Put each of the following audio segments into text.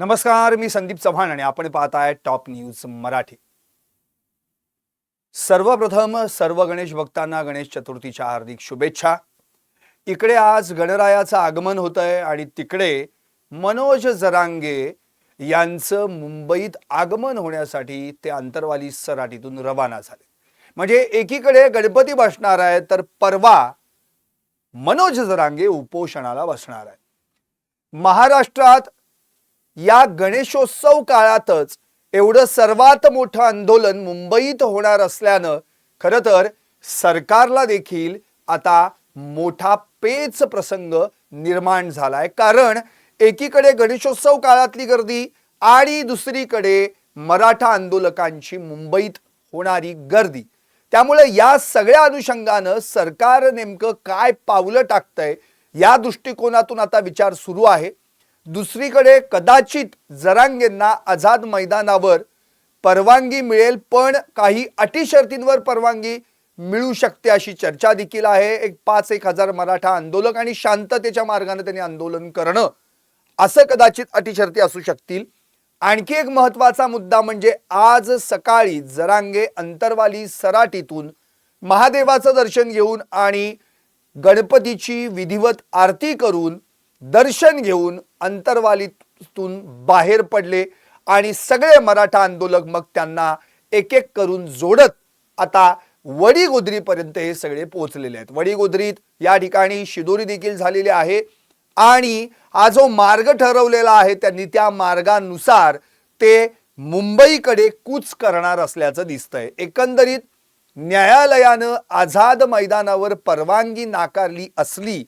नमस्कार मी संदीप चव्हाण आणि आपण पाहत आहे टॉप न्यूज मराठी. सर्वप्रथम सर्व गणेश भक्तांना गणेश चतुर्थीच्या हार्दिक शुभेच्छा. इकडे आज गणरायाचं आगमन होत आहे आणि तिकडे मनोज जरांगे यांचं मुंबईत आगमन होण्यासाठी ते आंतरवाली सराटीतून रवाना झाले. म्हणजे एकीकडे गणपती बसणार आहे तर परवा मनोज जरांगे उपोषणाला बसणार आहे महाराष्ट्रात या गणेशोत्सव काळातच एवढं सर्वात मोठं आंदोलन मुंबईत होणार असल्यानं खरं तर सरकारला देखील आता मोठा पेच प्रसंग निर्माण झालाय. कारण एकीकडे गणेशोत्सव काळातली गर्दी आणि दुसरीकडे मराठा आंदोलकांची मुंबईत होणारी गर्दी. त्यामुळे या सगळ्या अनुषंगानं सरकार नेमकं काय पावलं टाकतंय या दृष्टिकोनातून आता विचार सुरू आहे. दुसरीकडे कदाचित जरांगेंना आझाद मैदानावर परवानगी मिळेल पण काही अटीशर्तींवर परवानगी मिळू शकते अशी चर्चा देखील आहे. एक पाच एक हजार मराठा आंदोलक आणि शांततेच्या मार्गाने त्यांनी आंदोलन करणं असं कदाचित अटीशर्ती असू शकतील. आणखी एक महत्त्वाचा मुद्दा म्हणजे आज सकाळी जरांगे अंतरवाली सराटीतून महादेवाचं दर्शन घेऊन आणि गणपतीची विधिवत आरती करून दर्शन घेऊन अंतरवालीतून बाहेर पडले आणि सगळे मराठा आंदोलक मग त्यांना एक एक करून जोडत आता वडीगोद्रीपर्यंत हे सगळे पोहोचलेले आहेत. वडीगोद्रीत या ठिकाणी शिदोरी देखील झालेली आहे आणि हा जो मार्ग ठरवलेला आहे त्यांनी त्या मार्गानुसार ते मुंबईकडे कूच करणार असल्याचं दिसतंय. एकंदरीत न्यायालयानं आझाद मैदानावर परवानगी नाकारली असली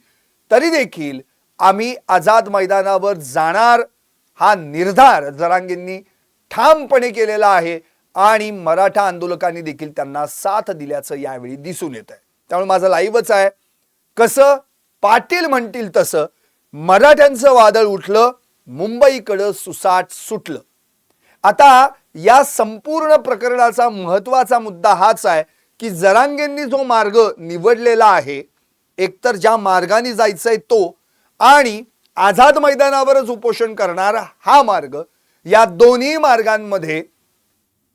तरी देखील आम्ही आझाद मैदानावर जाणार हा निर्धार जरांगींनी ठामपणे केलेला आहे आणि मराठा आंदोलकांनी देखील त्यांना साथ दिल्याचं यावेळी दिसून येत आहे त्यामुळे माझं लाईव्हच आहे. कसं पाटील म्हणतील तसं मराठ्यांचं वादळ उठलं मुंबईकडं सुसाट सुटलं. आता या संपूर्ण प्रकरणाचा महत्त्वाचा मुद्दा हाच आहे की जरांगेंनी जो मार्ग निवडलेला आहे एकतर ज्या मार्गाने जायचंय तो आणि आझाद मैदानावरच उपोषण करणारा हा मार्ग या दोन्ही मार्गांमध्ये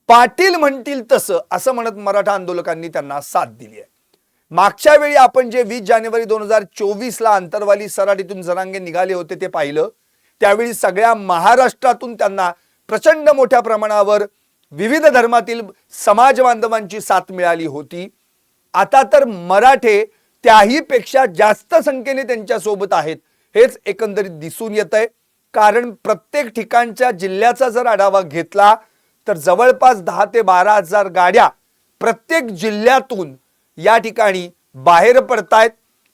पाटील म्हणतील तसं असं म्हणत मराठा आंदोलकांनी त्यांना साथ दिली आहे. मागच्या वेळी आपण जे वीस जानेवारी दोन हजार चोवीसला अंतरवाली सराटीतून जनांगे निघाले होते ते पाहिलं. त्यावेळी सगळ्या महाराष्ट्रातून त्यांना प्रचंड मोठ्या प्रमाणावर विविध धर्मातील समाज बांधवांची साथ मिळाली होती. आता तर मराठे त्याही पेक्षा जास्त संख्येने त्यांच्यासोबत आहेत. हेच एकंदरीत दिसून येत आहे. कारण प्रत्येक ठिकाणच्या जिल्ह्याचा जर आढावा घेतला तर जवळपास दहा ते बारा हजार गाड्या प्रत्येक जिल्ह्यातून या ठिकाणी बाहेर पडतायत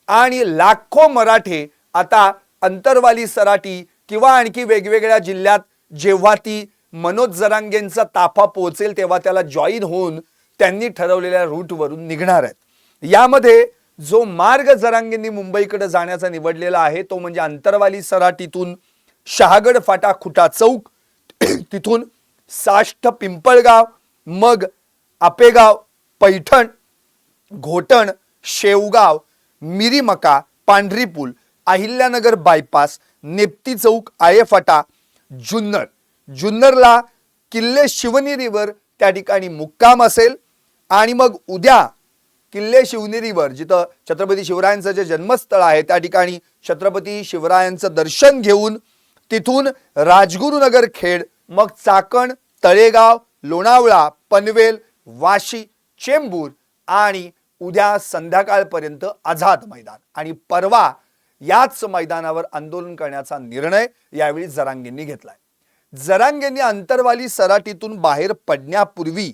आणि लाखो मराठे आता अंतरवाली सराटी किंवा आणखी वेगवेगळ्या जिल्ह्यात जेव्हा ती मनोज जरांगेंचा ताफा पोहोचेल तेव्हा त्याला जॉईन होऊन त्यांनी ठरवलेल्या रूटवरून निघणार आहेत. यामध्ये जो मार्ग जरांगेंनी मुंबईकडे जाण्याचा निवडलेला आहे तो म्हणजे अंतरवाली सराटीतून शहागड फाटा खुटा चौक तिथून साष्ट पिंपळगाव मग आपेगाव पैठण घोटण शेवगाव मिरीमका पांढरी पूल अहिल्यानगर बायपास नेप्ती चौक आयेफाटा जुन्नर. जुन्नरला किल्ले शिवनेरीवर त्या ठिकाणी मुक्काम असेल आणि मग उद्या किल्ले शिवनेरीवर जिथं छत्रपती शिवरायांचं जे जन्मस्थळ आहे त्या ठिकाणी छत्रपती शिवरायांचं दर्शन घेऊन तिथून राजगुरुनगर खेड मग चाकण तळेगाव लोणावळा पनवेल वाशी चेंबूर आणि उद्या संध्याकाळपर्यंत आझाद मैदान. आणि परवा याच मैदानावर आंदोलन करण्याचा निर्णय यावेळी जरांगेंनी घेतलाय. जरांगेंनी अंतरवाली सराटीतून बाहेर पडण्यापूर्वी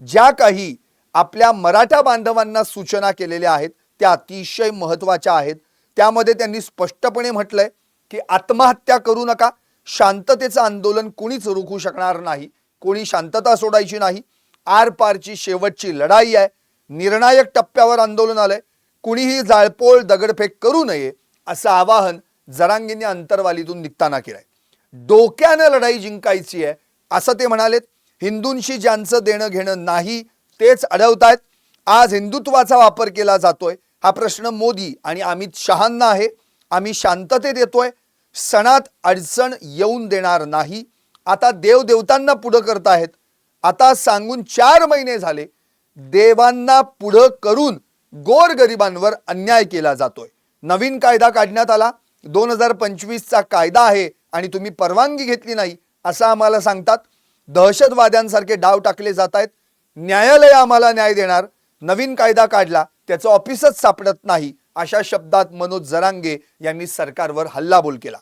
ज्या काही आपल्या मराठा बांधवांना सूचना केलेल्या आहेत. त्या अतिशय महत्त्वाच्या आहेत. त्यामध्ये त्यांनी स्पष्टपणे म्हटलंय की आत्महत्या करू नका. शांततेचं आंदोलन कुणीच रोखू शकणार नाही. कोणी शांतता सोडायची नाही. आरपारची शेवटची लढाई आहे. निर्णायक टप्प्यावर आंदोलन आलंय. कुणीही जाळपोळ दगडफेक करू नये असं आवाहन जरांगींनी अंतरवालीतून निघताना केलंय. डोक्यानं लढाई जिंकायची आहे असं ते म्हणालेत. हिंदूंशी ज्यांचं देणं घेणं नाही तेच अडवतायत. आज हिंदुत्वाचा वापर केला जातोय. हा प्रश्न मोदी आणि अमित शहांना आहे. आम्ही शांततेत येतोय सणात अडचण येऊन देणार नाही. आता देवदेवतांना पुढं करतायत आता सांगून चार महिने झाले. देवांना पुढं करून गोरगरिबांवर अन्याय केला जातोय. नवीन कायदा काढण्यात आला. दोन हजार पंचवीसचा कायदा आहे आणि तुम्ही परवानगी घेतली नाही असं आम्हाला सांगतात. दहशतवाद्यांसारखे डाव टाकले जात आहेत न्यायालय आम्हाला न्याय देणार नवीन कायदा काढला त्याचं ऑफिसच सापडत नाही अशा शब्दात मनोज जरांगे यांनी सरकारवर हल्लाबोल केला.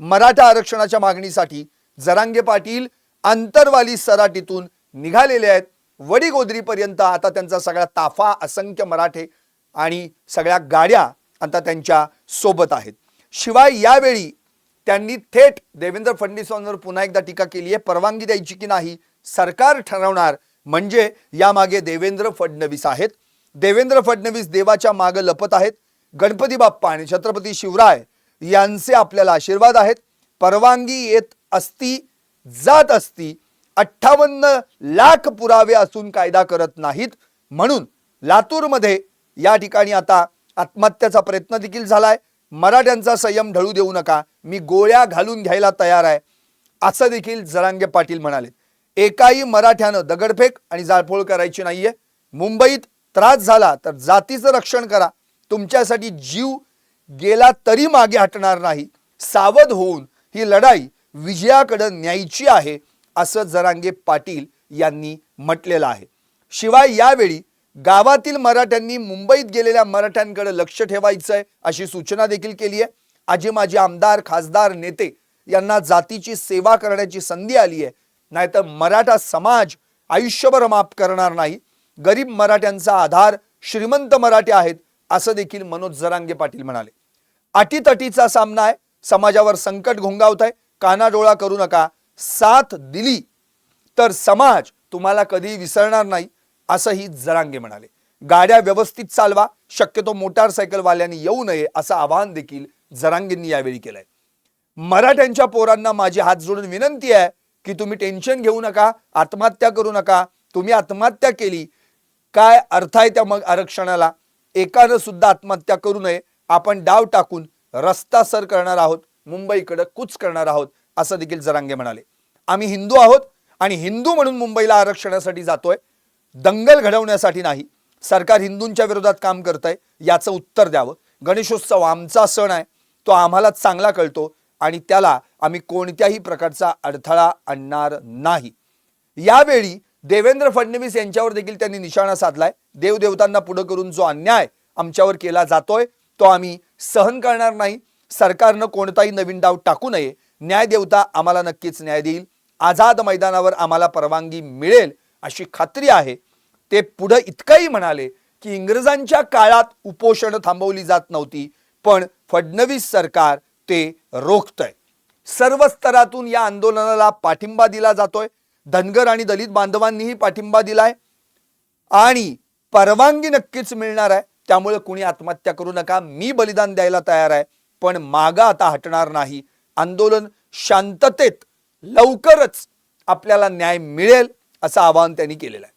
मराठा आरक्षणाच्या मागणीसाठी जरांगे पाटील आंतरवाली सराटीतून निघालेले आहेत. वडीगोदरीपर्यंत आता त्यांचा सगळा ताफा असंख्य मराठे आणि सगळ्या गाड्या आता त्यांच्यासोबत आहेत. शिवाय यावेळी त्यांनी थेट देवेंद्र फडणवीसांवर पुन्हा एकदा टीका केली आहे परवानगी द्यायची की नाही सरकार ठरवणार म्हणजे यामागे देवेंद्र फडणवीस आहेत. देवेंद्र फडणवीस देवाच्या मागं लपत आहेत. गणपती बाप्पा आणि छत्रपती शिवराय यांचे आपल्याला आशीर्वाद आहेत. परवानगी येत असती जात असती अठ्ठावन्न लाख पुरावे असून कायदा करत नाहीत. म्हणून लातूरमध्ये या ठिकाणी आता आत्महत्याचा प्रयत्न देखील झालाय. मराठ्यांचा संयम ढळू देऊ नका. मी गोळ्या घालून घ्यायला तयार आहे. असं देखील जरांगे पाटील म्हणाले एकाही मराठ्यानं दगडफेक आणि जाळपोळ करायची नाहीये. मुंबईत त्रास झाला तर जातीचं रक्षण करा. तुमच्यासाठी जीव गेला तरी मागे हटणार नाही. सावध होऊन ही लढाई विजयाकडं न्यायची आहे असं जरांगे पाटील यांनी म्हटलेलं आहे. शिवाय यावेळी गावातील मराठ्यांनी मुंबईत गेलेल्या मराठ्यांकडे लक्ष ठेवायचंय अशी सूचना देखील केली आहे आजी माजी आमदार खासदार नेते यांना जातीची सेवा करण्याची संधी आली आहे नाहीतर मराठा समाज आयुष्यभर माफ करणार नाही. गरीब मराठ्यांचा आधार श्रीमंत मराठे आहेत असं देखील मनोज जरांगे पाटील म्हणाले. अटीतटीचा सामना आहे समाजावर संकट घोंगावत आहे कानाडोळा करू नका साथ दिली तर समाज तुम्हाला कधी विसरणार नाही असंही जरांगे म्हणाले. गाड्या व्यवस्थित चालवा शक्यतो मोटारसायकलवाल्यांनी येऊ नये असं आवाहन देखील जरांगेंनी यावेळी केलंय. मराठ्यांच्या पोरांना माझी हात जोडून विनंती आहे की तुम्ही टेन्शन घेऊ नका आत्महत्या करू नका तुम्ही आत्महत्या केली काय अर्थ आहे त्या मग आरक्षणाला? एकानं सुद्धा आत्महत्या करू नये आपण डाव टाकून रस्ता सर करणार आहोत मुंबईकडे कूच करणार आहोत असं देखील जरांगे म्हणाले. आम्ही हिंदू आहोत आणि हिंदू म्हणून मुंबईला आरक्षणासाठी जातोय दंगल घडवण्यासाठी नाही. सरकार हिंदूंच्या विरोधात काम करत आहे याचं उत्तर द्यावं. गणेशोत्सव आमचा सण आहे तो आम्हाला चांगला कळतो आणि त्याला आम्ही कोणत्याही प्रकारचा अडथळा आणणार नाही. यावेळी देवेंद्र फडणवीस यांच्यावर देखील त्यांनी निशाणा साधलाय. देवदेवतांना पुढे करून जो अन्याय आमच्यावर केला जातोय तो आम्ही सहन करणार नाही. सरकारनं कोणताही नवीन डाव टाकू नये. न्यायदेवता आम्हाला नक्कीच न्याय देईल. आझाद मैदानावर आम्हाला परवानगी मिळेल अशी खात्री आहे. ते पुढं इतकंही म्हणाले की इंग्रजांच्या काळात उपोषण थांबवली जात नव्हती पण फडणवीस सरकार ते रोखतंय. सर्व स्तरातून या आंदोलनाला पाठिंबा दिला जातोय. धनगर आणि दलित बांधवांनीही पाठिंबा दिलाय. आणि परवानगी नक्कीच मिळणार आहे. त्यामुळे कुणी आत्महत्या करू नका. मी बलिदान द्यायला तयार आहे. पण मागा आता हटणार नाही. आंदोलन शांततेत लवकरच आपल्याला न्याय मिळेल असं आवाहन त्यांनी केलेलं आहे.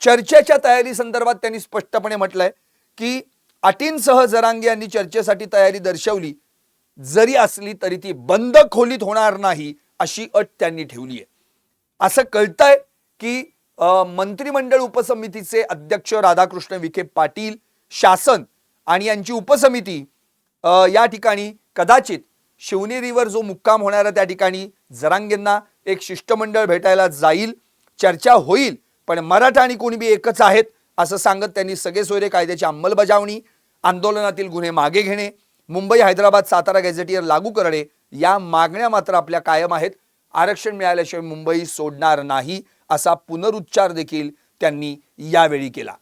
चर्चेच्या तयारी संदर्भात त्यांनी स्पष्टपणे म्हटलंय की अटींसह जरांगे यांनी चर्चेसाठी तयारी दर्शवली. जरी असली तरी ती बंद खोलीत होणार नाही अशी अट त्यांनी ठेवली आहे. असं कळतंय की मंत्रिमंडळ उपसमितीचे अध्यक्ष राधाकृष्ण विखे पाटील शासन आणि यांची उपसमिती या ठिकाणी कदाचित शिवनेरीवर जो मुक्काम होणार आहे त्या ठिकाणी जरांगेंना एक शिष्टमंडळ भेटायला जाईल चर्चा होईल पण मराठा आणि कुणबी एकच आहेत असं सांगत त्यांनी सगळे सोयरे कायद्याची अंमलबजावणी आंदोलनातील गुन्हे मागे घेणे मुंबई हैदराबाद सातारा गॅझेटियर लागू करणे या मागण्या मात्र आपल्या कायम आहेत. आरक्षण मिळाल्याशिवाय मुंबई सोडणार नाही असा पुनरुच्चार देखील त्यांनी यावेळी केला.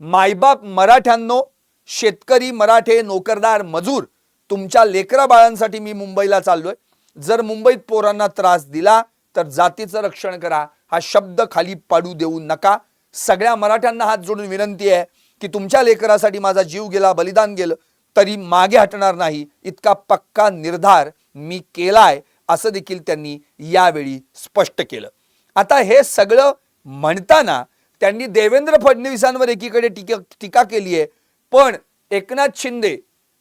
मायबाप मराठ्यांनो शेतकरी मराठे नोकरदार मजूर तुमच्या लेकरा बाळांसाठी मी मुंबईला चाललोय. जर मुंबईत पोरांना त्रास दिला तर जातीचं रक्षण करा. हा शब्द खाली पाडू देऊ नका. सगळ्या मराठ्यांना हात जोडून विनंती आहे की तुमच्या लेकरासाठी माझा जीव गेला बलिदान गेलं. तरी मागे हटणार नाही. इतका पक्का निर्धार मी केलाय असं देखील त्यांनी यावेळी स्पष्ट केलं. आता हे सगळं म्हणताना त्यांनी देवेंद्र फडणवीसांवर एकीकडे टीका टीका केली आहे. पण एकनाथ शिंदे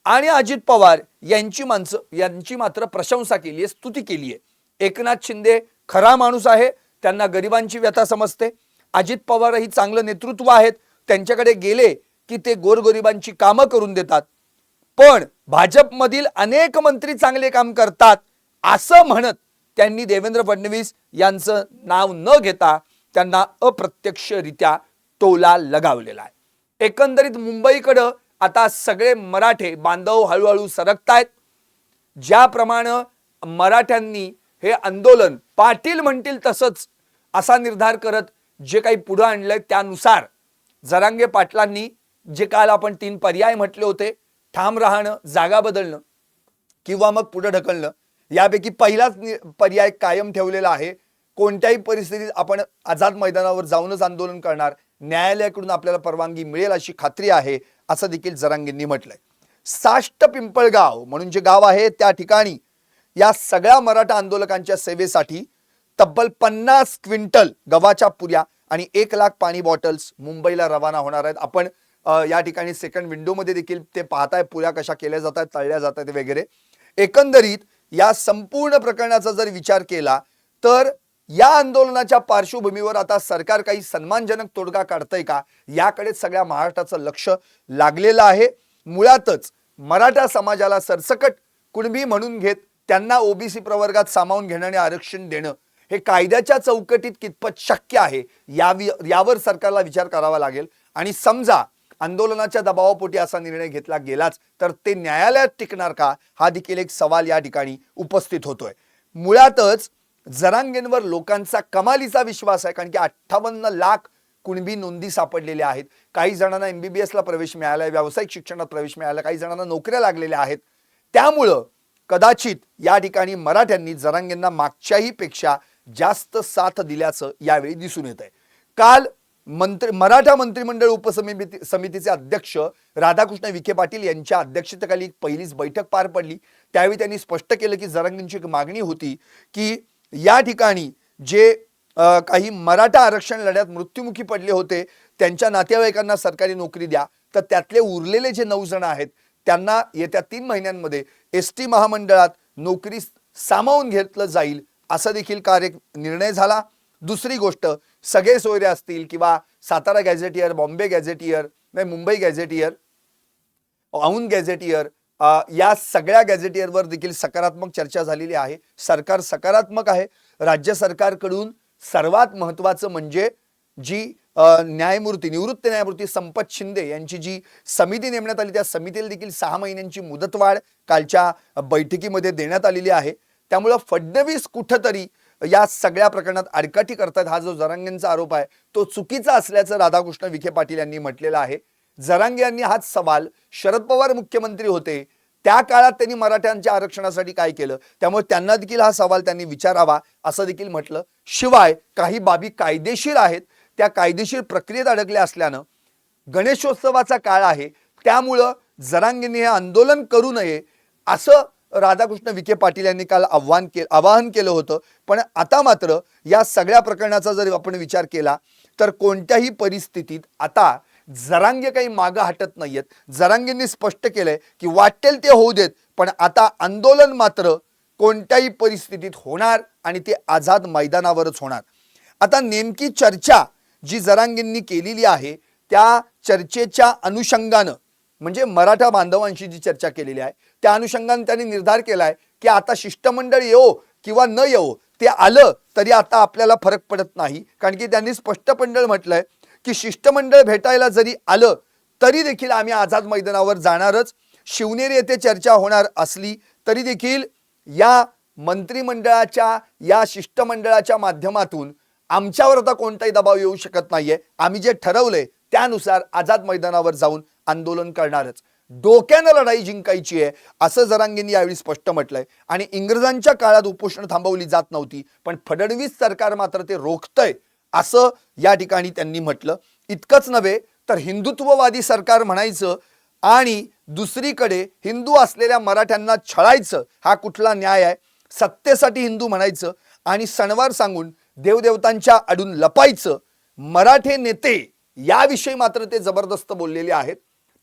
आणि अजित पवार यांची माणसं यांची मात्र प्रशंसा केली आहे स्तुती केली आहे. एकनाथ शिंदे खरा माणूस आहे त्यांना गरिबांची व्यथा समजते. अजित पवारही चांगलं नेतृत्व आहेत. त्यांच्याकडे गेले की ते गोरगरिबांची कामं करून देतात. पण भाजपमधील अनेक मंत्री चांगले काम करतात असं म्हणत त्यांनी देवेंद्र फडणवीस यांचं नाव न घेता त्यांना अप्रत्यक्षरित्या टोला लगावलेला आहे. एकंदरीत मुंबईकडं आता सगळे मराठे बांधव हळूहळू सरकतायत. ज्याप्रमाणे मराठ्यांनी हे आंदोलन पाटील म्हणतील तसंच असा निर्धार करत जे काही पुढं आणलंय त्यानुसार जरांगे पाटलांनी जे काल आपण तीन पर्याय म्हटले होते ठाम राहणं जागा बदलणं किंवा मग पुढं ढकलणं यापैकी पहिलाच पर्याय कायम ठेवलेला आहे. कोणत्याही परिस्थितीत आपण आझाद मैदानावर जाऊनच आंदोलन करणार न्यायालयाकडून आपल्याला परवानगी मिळेल अशी खात्री आहे असं देखील जरांगेंनी म्हटलंय. साष्ट पिंपळगाव म्हणून जे गाव आहे त्या ठिकाणी या सगळ्या मराठा आंदोलकांच्या सेवेसाठी तब्बल पन्नास क्विंटल गव्हाच्या पुऱ्या आणि एक लाख पाणी बॉटल्स मुंबईला रवाना होणार आहेत. आपण या ठिकाणी सेकंड विंडोमध्ये देखील ते पाहताय पुऱ्या कशा केल्या जात आहेत तळल्या जात आहेत वगैरे. एकंदरीत या संपूर्ण प्रकरणाचा जर विचार केला तर या आंदोलनाच्या पार्श्वभूमीवर आता सरकार काही सन्मानजनक तोडगा काढतंय का? याकडे सगळ्या महाराष्ट्राचं लक्ष लागलेलं आहे. मुळातच मराठा समाजाला सरसकट कुणबी म्हणून घेत त्यांना ओबीसी प्रवर्गात सामावून घेणं आणि आरक्षण देणं हे कायद्याच्या चौकटीत कितपत शक्य आहे यावी यावर सरकारला विचार करावा लागेल. आणि समजा आंदोलनाच्या दबावापोटी असा निर्णय घेतला गेलाच तर ते न्यायालयात टिकणार का? हा देखील एक सवाल या ठिकाणी उपस्थित होतोय. मुळातच जरांगेंवर लोकांचा कमालीचा विश्वास आहे कारण की अठ्ठावन्न लाख कुणबी नोंदी सापडलेल्या आहेत. काही जणांना एमबीबीएस ला प्रवेश मिळाला आहे व्यावसायिक शिक्षणात प्रवेश मिळाला काही जणांना नोकऱ्या लागलेल्या आहेत. त्यामुळं कदाचित या ठिकाणी मराठ्यांनी जरांगेंना मागच्याही पेक्षा जास्त साथ दिल्याचं यावेळी दिसून येत आहे काल मंत्री मराठा मंत्रिमंडळ उपसमिती समितीचे अध्यक्ष राधाकृष्ण विखे पाटील यांच्या अध्यक्षतेखाली एक पहिलीच बैठक पार पडली. त्यावेळी त्यांनी स्पष्ट केलं की जरांगेंची एक मागणी होती की या ठिकाणी जे काही मराठा आरक्षण लढ्यात मृत्युमुखी पडले होते त्यांच्या नातेवाईकांना सरकारी नोकरी द्या. तर त्यातले उरलेले जे नऊ जण आहेत त्यांना येत्या तीन महिन्यांमध्ये एस टी महामंडळात नोकरी सामावून घेतलं जाईल असा देखील कार्य निर्णय झाला. दुसरी गोष्ट सगळे सोयरे असतील किंवा सातारा गॅझेटियर बॉम्बे गॅझेटियर नाही मुंबई गॅझेटियर औंध गॅझेटियर या सगळ्या गॅझेटियरवर देखील सकारात्मक चर्चा झालेली आहे. सरकार सकारात्मक आहे. राज्य सरकारकडून सर्वात महत्वाचं म्हणजे जी न्यायमूर्ती निवृत्त न्यायमूर्ती संपत शिंदे यांची जी समिती नेमण्यात आली त्या समितीला देखील सहा महिन्यांची मुदतवाढ कालच्या बैठकीमध्ये देण्यात आलेली आहे. त्यामुळं फडणवीस कुठंतरी या सगळ्या प्रकरणात आडकाठी करतात हा जो जरांगेंचा आरोप आहे तो चुकीचा असल्याचं राधाकृष्ण विखे पाटील यांनी म्हटलेलं आहे. जरांगे यांनी हाच सवाल शरद पवार मुख्यमंत्री होते त्या काळात त्यांनी मराठ्यांच्या आरक्षणासाठी काय केलं? त्यामुळे त्यांना देखील हा सवाल त्यांनी विचारावा असं देखील म्हटलं. शिवाय काही बाबी कायदेशीर आहेत त्या कायदेशीर प्रक्रियेत अडकल्या असल्यानं गणेशोत्सवाचा काळ आहे त्यामुळं जरांगेंनी हे आंदोलन करू नये असं राधाकृष्ण विखे पाटील यांनी काल आव्हान के आवाहन केलं होतं. पण आता मात्र या सगळ्या प्रकरणाचा जर आपण विचार केला तर कोणत्याही परिस्थितीत आता जरांगे काही मागं हटत नाहीयेत. जरांगेंनी स्पष्ट केलंय की वाटेल ते होऊ देत पण आता आंदोलन मात्र कोणत्याही परिस्थितीत होणार आणि ते आझाद मैदानावरच होणार. आता नेमकी चर्चा जी जरांगेंनी केलेली आहे त्या चर्चेच्या अनुषंगानं म्हणजे मराठा बांधवांशी जी चर्चा केलेली आहे त्या अनुषंगाने त्यांनी निर्धार केला आहे की आता शिष्टमंडळ येऊ किंवा न येवो ते आलं तरी आता आपल्याला फरक पडत नाही. कारण की त्यांनी स्पष्टपणे म्हटलंय की शिष्टमंडळ भेटायला जरी आलं तरी देखील आम्ही आझाद मैदानावर जाणारच. शिवनेरी येथे चर्चा होणार असली तरी देखील या मंत्रिमंडळाच्या या शिष्टमंडळाच्या माध्यमातून आमच्यावर आता कोणताही दबाव येऊ शकत नाहीये. आम्ही जे ठरवलंय त्यानुसार आझाद मैदानावर जाऊन आंदोलन करणारच. डोक्यानं लढाई जिंकायची आहे असं जरांगेंनी यावेळी स्पष्ट म्हटलंय. आणि इंग्रजांच्या काळात उपोषण थांबवली जात नव्हती पण फडणवीस सरकार मात्र ते रोखतंय असं या ठिकाणी त्यांनी म्हटलं. इतकंच नव्हे तर हिंदुत्ववादी सरकार म्हणायचं आणि दुसरीकडे हिंदू असलेल्या मराठ्यांना छळायचं हा कुठला न्याय आहे? सत्तेसाठी हिंदू म्हणायचं आणि सणवार सांगून देवदेवतांच्या आडून लपायचं. मराठे नेते याविषयी मात्र ते जबरदस्त बोललेले आहेत.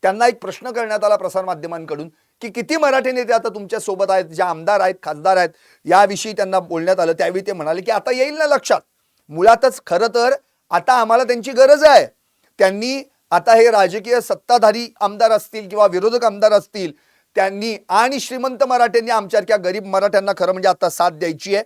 त्यांना एक प्रश्न करण्यात आला प्रसारमाध्यमांकडून की किती मराठी नेते आता तुमच्यासोबत आहेत जे आमदार आहेत खासदार आहेत याविषयी त्यांना बोलण्यात आलं. त्यावेळी ते म्हणाले की आता येईल ना लक्षात. मुळातच खरं तर आता आम्हाला त्यांची गरज आहे. त्यांनी आता हे राजकीय सत्ताधारी आमदार असतील किंवा विरोधक आमदार असतील त्यांनी आणि श्रीमंत मराठ्यांनी आमच्यासारख्या गरीब मराठ्यांना खरं म्हणजे आता साथ द्यायची आहे.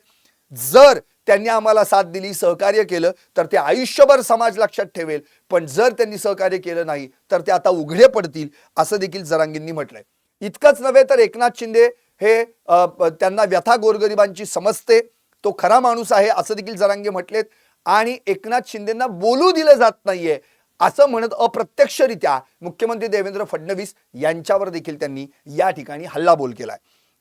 जर त्यांनी आम्हाला साथ दिली सहकार्य केलं तर ते आयुष्यभर समाज लक्षात ठेवेल. पण जर त्यांनी सहकार्य केलं नाही तर ते आता उघडे पडतील असं देखील जरांगींनी म्हटलंय. इतकंच नव्हे तर एकनाथ शिंदे हे त्यांना व्यथा गोरगरिबांची समजते. तो खरा माणूस आहे असं देखील जरांगे म्हटलेत. आणि एकनाथ शिंदेंना बोलू दिलं जात नाहीये असं म्हणत अप्रत्यक्षरित्या मुख्यमंत्री देवेंद्र फडणवीस यांच्यावर देखील त्यांनी या ठिकाणी हल्लाबोल केलाय.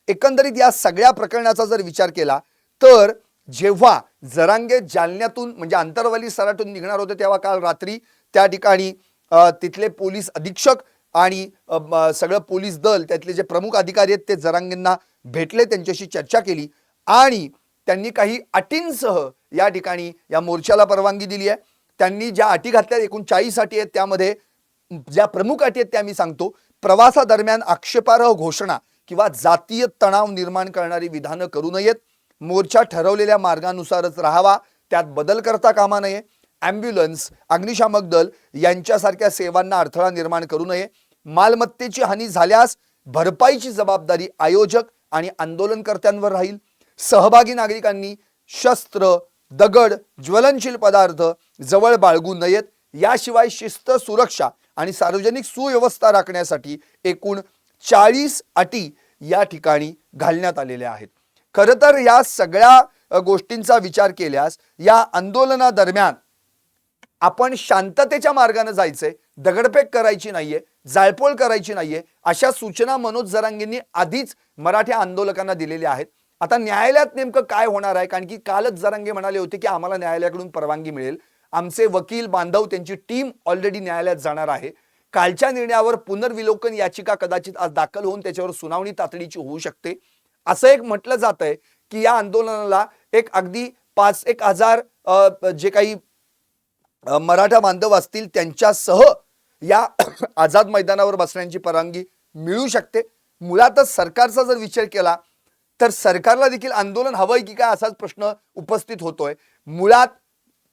एकंदरीत या सगळ्या प्रकरणाचा जर विचार केला तर जेव्हा जरांगे जालन्यातून म्हणजे आंतरवाली सराटून निघणार होते तेव्हा काल रात्री त्या ठिकाणी तिथले पोलीस अधीक्षक आणि सगळं पोलीस दल त्यातले जे प्रमुख अधिकारी आहेत ते जरांगेंना भेटले त्यांच्याशी चर्चा केली आणि त्यांनी काही अटींसह या ठिकाणी या मोर्चाला परवानगी दिली आहे. त्यांनी ज्या अटी घातल्या एकूण चाळीस अटी आहेत त्यामध्ये ज्या प्रमुख अटी आहेत त्या मी सांगतो. प्रवासादरम्यान आक्षेपार्ह घोषणा किंवा जातीय तणाव निर्माण करणारी विधानं करू नयेत. मोर्चा ठरवलेल्या मार्गानुसारच राहावा त्यात बदल करता कामा नये. ॲम्ब्युलन्स अग्निशामक दल यांच्यासारख्या सेवांना अडथळा निर्माण करू नये. मालमत्तेची हानी झाल्यास भरपाईची जबाबदारी आयोजक आणि आंदोलनकर्त्यांवर राहील. सहभागी नागरिकांनी शस्त्र दगड ज्वलनशील पदार्थ जवळ बाळगू नयेत. याशिवाय शिस्त सुरक्षा आणि सार्वजनिक सुव्यवस्था राखण्यासाठी एकूण चाळीस अटी या ठिकाणी घालण्यात आलेल्या आहेत. खरं तर या सगळ्या गोष्टींचा विचार केल्यास या आंदोलनादरम्यान आपण शांततेच्या मार्गाने जायचंय दगडफेक करायची नाहीये जाळपोळ करायची नाहीये अशा सूचना मनोज जरांगेंनी आधीच मराठी आंदोलकांना दिलेल्या आहेत. आता न्यायालयात नेमकं काय होणार आहे? कारण की कालच जरांगे म्हणाले होते की आम्हाला न्यायालयाकडून परवानगी मिळेल. आमचे वकील बांधव त्यांची टीम ऑलरेडी न्यायालयात जाणार आहे. कालच्या निर्णयावर पुनर्विलोकन याचिका कदाचित आज दाखल होऊन त्याच्यावर सुनावणी तातडीची होऊ शकते. असं एक म्हटलं जात आहे की या आंदोलनाला एक अगदी पाच एक हजार जे काही मराठा बांधव असतील त्यांच्यासह या आझाद मैदानावर बसण्याची परवानगी मिळू शकते. मुळातच सरकारचा जर विचार केला तर सरकारला देखील आंदोलन हवंय की काय असाच प्रश्न उपस्थित होतोय. मुळात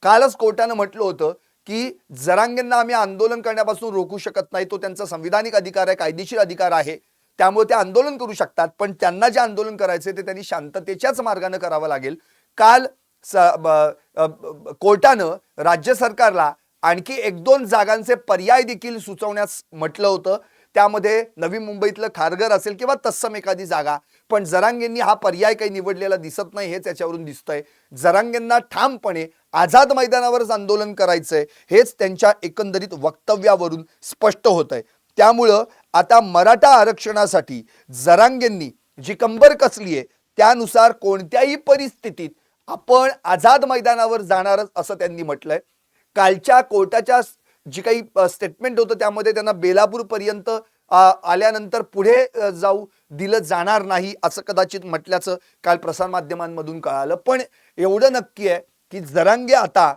कालच कोर्टानं म्हटलं होतं की जरांगेंना आम्ही आंदोलन करण्यापासून रोखू शकत नाही तो त्यांचा संविधानिक अधिकार आहे कायदेशीर अधिकार आहे. त्यामुळे ते आंदोलन करू शकतात पण त्यांना जे आंदोलन करायचं ते त्यांनी शांततेच्याच मार्गाने करावं लागेल. काल स- ब- ब- कोर्टानं राज्य सरकारला आणखी एक दोन जागांचे पर्याय देखील सुचवण्यास म्हटलं होतं. त्यामध्ये नवी मुंबईतलं खारघर असेल किंवा तत्सम एखादी जागा पण जरांगेंनी हा पर्याय काही निवडलेला दिसत नाही हेच याच्यावरून दिसतंय. जरांगेंना ठामपणे आझाद मैदानावरच आंदोलन करायचंय हेच त्यांच्या एकंदरीत वक्तव्यावरून स्पष्ट होत आहे त्यामुळं आता मराठा आरक्षणासाठी जरांगेंनी जी कंबर कसली आहे त्यानुसार कोणत्याही परिस्थितीत आपण आझाद मैदानावर जाणारच असं त्यांनी म्हटलंय. कालच्या कोर्टाच्या जी काही स्टेटमेंट होतं त्यामध्ये त्यांना बेलापूर पर्यंत आल्यानंतर पुढे जाऊ दिलं जाणार नाही असं कदाचित म्हटल्याचं काल प्रसारमाध्यमांमधून कळालं. पण एवढं नक्की आहे की जरांगे आता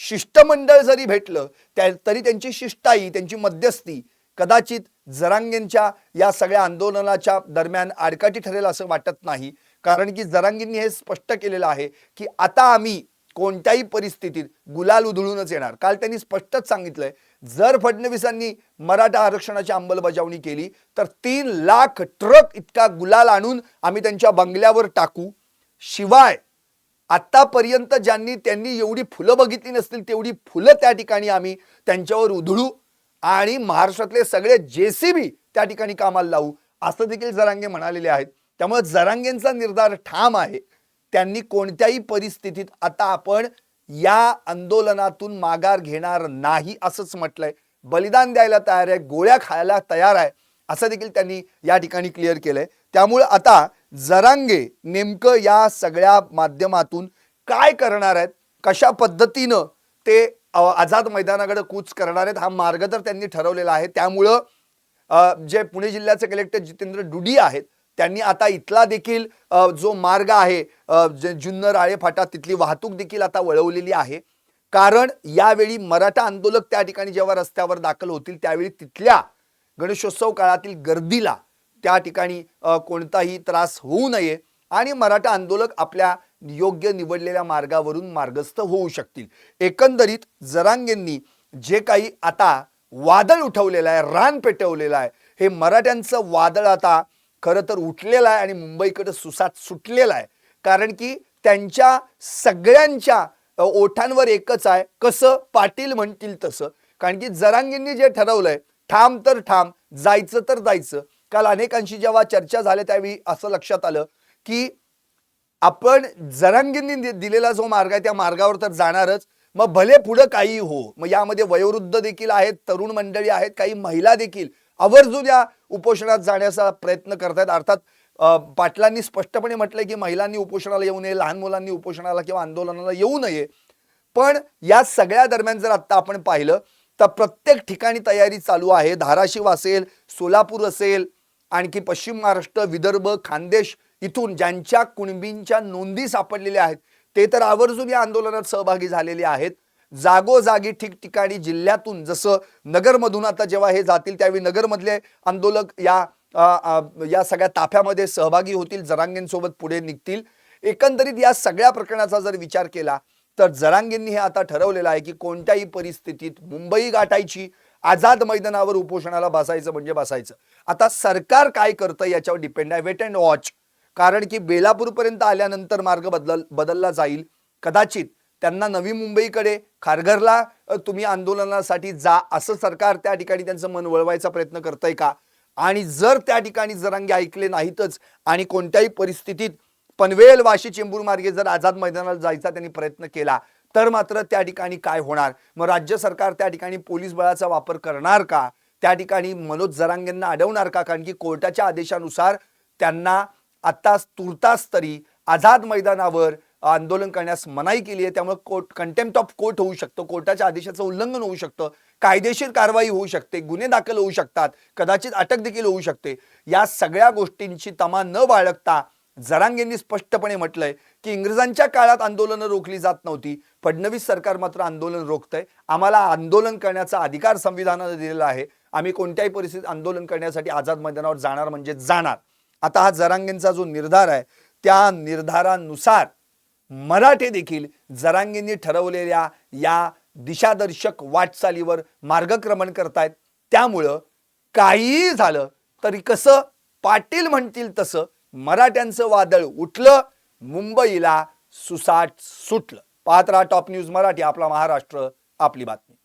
शिष्टमंडळ जरी भेटलं त्या तरी त्यांची शिष्टाई त्यांची मध्यस्थी कदाचित जरांगेंच्या या सगळ्या आंदोलनाच्या दरम्यान आडकाठी ठरेल असं वाटत नाही. कारण की जरांगींनी हे स्पष्ट केलेलं आहे की आता आम्ही कोणत्याही परिस्थितीत गुलाल उधळूनच येणार. काल त्यांनी स्पष्टच सांगितलंय जर फडणवीसांनी मराठा आरक्षणाची अंमलबजावणी केली तर तीन लाख ट्रक इतका गुलाल आणून आम्ही त्यांच्या बंगल्यावर टाकू. शिवाय आतापर्यंत ज्यांनी त्यांनी एवढी फुलं बघितली नसतील तेवढी फुलं त्या ठिकाणी आम्ही त्यांच्यावर उधळू. आणि महाराष्ट्रातले सगळे जेसीबी त्या ठिकाणी कामाला लावू असं देखील जरांगे म्हणालेले आहेत. त्यामुळे जरांगेंचा निर्धार ठाम आहे. त्यांनी कोणत्याही परिस्थितीत आता आपण या आंदोलनातून माघार घेणार नाही असंच म्हटलंय. बलिदान द्यायला तयार आहे गोळ्या खायला तयार आहे असं देखील त्यांनी या ठिकाणी क्लिअर केलंय. त्यामुळे आता जरांगे नेमकं या सगळ्या माध्यमातून काय करणार आहेत कशा पद्धतीनं ते आझाद मैदानाकडे कूच करणार आहेत हा मार्ग तर त्यांनी ठरवलेला आहे. त्यामुळं जे पुणे जिल्ह्याचे कलेक्टर जितेंद्र डुडी आहेत त्यांनी आता इथला देखील जो मार्ग आहे जे जुन्नर आळे फाटा तिथली वाहतूक देखील आता वळवलेली आहे. कारण यावेळी मराठा आंदोलक त्या ठिकाणी जेव्हा रस्त्यावर दाखल होतील त्यावेळी तिथल्या गणेशोत्सव काळातील गर्दीला त्या ठिकाणी कोणताही त्रास होऊ नये. आणि मराठा आंदोलक आपल्या योग्य निवडलेल्या मार्गावरून मार्गस्थ होऊ शकतील. एकंदरीत जरांगेंनी जे काही आता वादळ उठवलेलं आहे रान पेटवलेलं आहे हे मराठ्यांचं वादळ आता खरं तर उठलेलं आहे आणि मुंबईकडे सुसाट सुटलेलं आहे. कारण की त्यांच्या सगळ्यांच्या ओठांवर एकच आहे कसं पाटील म्हणतील तसं. कारण की जरांगींनी जे ठरवलंय ठाम तर ठाम जायचं तर जायचं. काल अनेकांशी जेव्हा चर्चा झाल्या त्यावेळी असं लक्षात आलं की आपण जरांगींनी दि- दिलेला जो मार्ग आहे त्या मार्गावर तर जाणारच. मग भले पुढं काही हो मग यामध्ये वयोवृद्ध देखील आहेत तरुण मंडळी आहेत काही महिला देखील आवर्जून या उपोषणात जाण्याचा प्रयत्न करतायत. अर्थात पाटलांनी स्पष्टपणे म्हटलंय की महिलांनी उपोषणाला येऊ नये लहान मुलांनी उपोषणाला किंवा आंदोलनाला येऊ नये. पण या सगळ्या दरम्यान जर आत्ता आपण पाहिलं तर प्रत्येक ठिकाणी तयारी चालू आहे. धाराशिव असेल सोलापूर असेल आणखी पश्चिम महाराष्ट्र विदर्भ खानदेश इथून ज्यांच्या कुणबींच्या नोंदी सापडलेल्या आहेत ते तर आवर्जून या आंदोलनात सहभागी झालेले आहेत. जागोजागी ठिकठिकाणी जिल्ह्यातून जसं नगरमधून आता जेव्हा हे जातील त्यावेळी नगरमधले आंदोलक या आ, आ, या सगळ्या ताफ्यामध्ये सहभागी होतील जरांगेंसोबत पुढे निघतील. एकंदरीत या सगळ्या प्रकरणाचा जर विचार केला तर जरांगेंनी हे आता ठरवलेलं आहे की कोणत्याही परिस्थितीत मुंबई गाठायची आझाद मैदानावर उपोषणाला बसायचं म्हणजे बसायचं. आता सरकार काय करतं याच्यावर डिपेंड आहे. वेट अँड वॉच कारण की बेलापूरपर्यंत आल्यानंतर मार्ग बदल बदलला जाईल. कदाचित त्यांना नवी मुंबईकडे खारघरला तुम्ही आंदोलनासाठी जा असं सरकार त्या ठिकाणी त्यांचं मन वळवायचा प्रयत्न करतंय का? आणि जर त्या ठिकाणी जरांगे ऐकले नाहीतच आणि कोणत्याही परिस्थितीत पनवेल वाशी चेंबूर मार्गे जर आझाद मैदानाला जायचा त्यांनी प्रयत्न केला तर मात्र त्या ठिकाणी काय होणार? मग राज्य सरकार त्या ठिकाणी पोलीस बळाचा वापर करणार का? त्या ठिकाणी मनोज जरांगेंना अडवणार का? कारण की कोर्टाच्या आदेशानुसार त्यांना आत्ताच तुर्तास तरी आझाद मैदानावर आंदोलन करण्यास मनाई केली आहे. त्यामुळे कोर्ट कंटेम्प्ट ऑफ कोर्ट होऊ शकतं. कोर्टाच्या आदेशाचं उल्लंघन होऊ शकतं. कायदेशीर कारवाई होऊ शकते. गुन्हे दाखल होऊ शकतात. कदाचित अटक देखील होऊ शकते. या सगळ्या गोष्टींची तमा न बाळगता जरांगेंनी स्पष्टपणे म्हटलंय की इंग्रजांच्या काळात आंदोलनं रोखली जात नव्हती. फडणवीस सरकार मात्र आंदोलन रोखतंय. आम्हाला आंदोलन करण्याचा अधिकार संविधानानं दिलेला आहे. आम्ही कोणत्याही परिस्थितीत आंदोलन करण्यासाठी आझाद मैदानावर जाणार म्हणजे जाणार. आता हा जरांगेंचा जो निर्धार आहे त्या निर्धारानुसार मराठे देखील जरांगींनी ठरवलेल्या या दिशादर्शक वाटचालीवर मार्गक्रमण करतायत. त्यामुळं काहीही झालं तरी कसं पाटील म्हणतील तसं मराठ्यांचं वादळ उठलं मुंबईला सुसाट सुटलं. पाहत राहा टॉप न्यूज मराठी आपला महाराष्ट्र आपली बातमी.